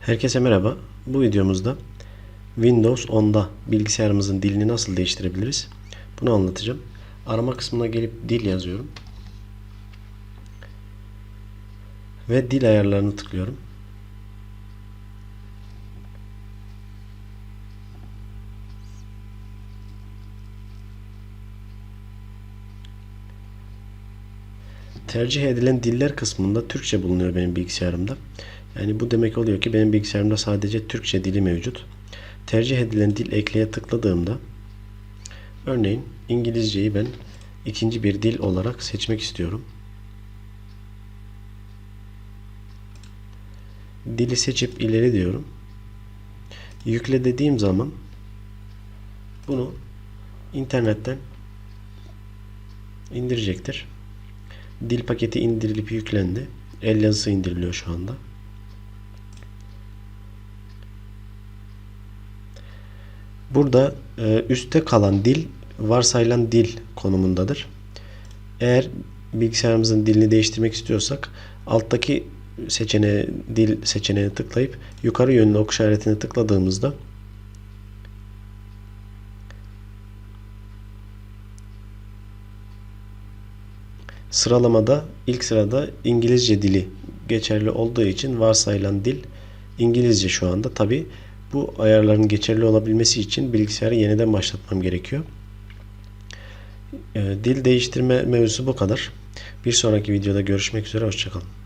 Herkese merhaba. Bu videomuzda Windows 10'da bilgisayarımızın dilini nasıl değiştirebiliriz? Bunu anlatacağım. Arama kısmına gelip dil yazıyorum. Ve dil ayarlarını tıklıyorum. Tercih edilen diller kısmında Türkçe bulunuyor benim bilgisayarımda. Yani bu demek oluyor ki benim bilgisayarımda sadece Türkçe dili mevcut. Tercih edilen dil ekleye tıkladığımda örneğin İngilizceyi ben ikinci bir dil olarak seçmek istiyorum. Dili seçip ileri diyorum. Yükle dediğim zaman bunu internetten indirecektir. Dil paketi indirilip yüklendi. El yazısı indiriliyor şu anda. Burada e, üstte kalan dil varsayılan dil konumundadır. Eğer bilgisayarımızın dilini değiştirmek istiyorsak alttaki seçeneğe dil seçeneğine tıklayıp yukarı yönlü ok işaretine tıkladığımızda Sıralamada ilk sırada İngilizce dili geçerli olduğu için varsayılan dil İngilizce şu anda. Tabi bu ayarların geçerli olabilmesi için bilgisayarı yeniden başlatmam gerekiyor. Ee, Dil değiştirme mevzusu bu kadar. Bir sonraki videoda görüşmek üzere. Hoşçakalın.